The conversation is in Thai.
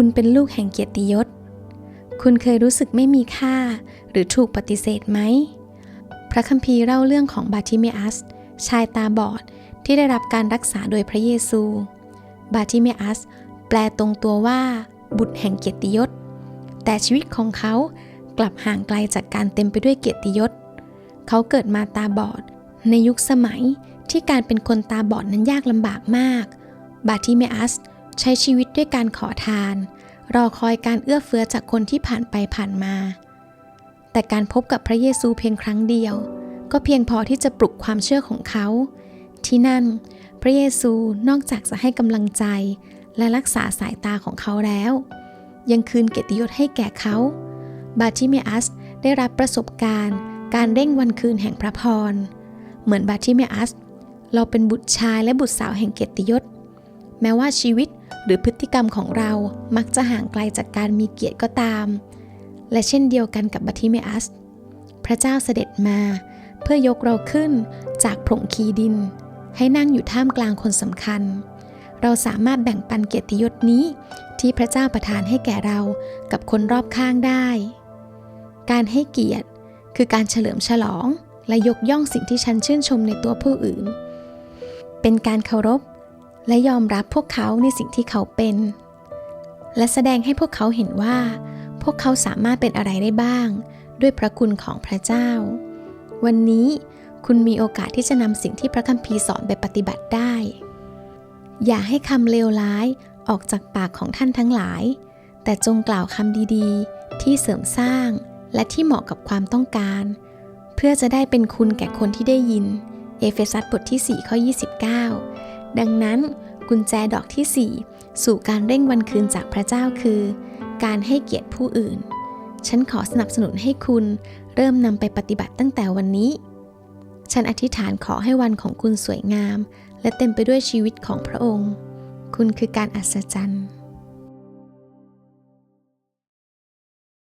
คุณเป็นลูกแห่งเกียรติยศ คุณเคยรู้สึกไม่มีค่า หรือถูกปฏิเสธไหม พระคัมภีร์เล่าเรื่องของบาติเมอัส ชายตาบอดที่ได้รับการรักษาโดยพระเยซู บาติเมอัส แปลตรงตัวว่า บุตรแห่งเกียรติยศ แต่ชีวิตของเขากลับห่างไกลจากการเต็มไปด้วยเกียรติยศ เขาเกิดมาตาบอด ในยุคสมัยที่การเป็นคนตาบอดนั้นยากลำบากมาก บาติเมอัส ใช้ชีวิตด้วยการขอทาน รอคอยการเอื้อเฟื้อจากคนที่ผ่านไปผ่านมา แต่การพบกับพระเยซูเพียงครั้งเดียว ก็เพียงพอที่จะปลุกความเชื่อของเขา ที่นั่น พระเยซูนอกจากจะให้กำลังใจ และรักษาสายตาของเขาแล้ว ยังคืนเกียรติยศให้แก่เขา บาติเมอัสได้รับประสบการณ์ การเร่งวันคืนแห่งพระพร เหมือนบาติเมอัส เราเป็นบุตรชายและบุตรสาวแห่งเกียรติยศ แม้ว่าชีวิตหรือพฤติกรรมของเรามักจะห่างไกลจากการมีเกียรติก็ตาม และเช่นเดียวกันกับบาติเมอัส พระเจ้าเสด็จมา เพื่อยกเราขึ้นจากผงคีดิน ให้นั่งอยู่ท่ามกลางคนสำคัญ เราสามารถแบ่งปันเกียรติยศนี้ ที่พระเจ้าประทานให้แก่เรากับคนรอบข้างได้ การให้เกียรติคือการเฉลิมฉลองและยกย่องสิ่งที่ฉันชื่นชมในตัวผู้อื่น เป็นการเคารพ และยอมรับพวกเขาในสิ่งที่เขาเป็น และแสดงให้พวกเขาเห็นว่า พวกเขาสามารถเป็นอะไรได้บ้าง ด้วยพระคุณของพระเจ้า วันนี้คุณมีโอกาสที่จะนำสิ่งที่พระคัมภีร์สอนไปปฏิบัติได้ อย่าให้คำเลวร้ายออกจากปากของท่านทั้งหลาย แต่จงกล่าวคำดีๆ ที่เสริมสร้างและที่เหมาะกับความต้องการ เพื่อจะได้เป็นคุณแก่คนที่ได้ยิน เอเฟซัสบทที่ 4 ข้อ 29 ดังนั้นกุญแจดอกที่ 4 สู่การเร่งวันคืนจากพระเจ้าคือ การให้เกียรติผู้อื่น ฉันขอสนับสนุนให้คุณเริ่มนำไปปฏิบัติตั้งแต่วันนี้ ฉันอธิษฐานขอให้วันของคุณสวยงาม และเต็มไปด้วยชีวิตของพระองค์ คุณคือการอัศจรรย์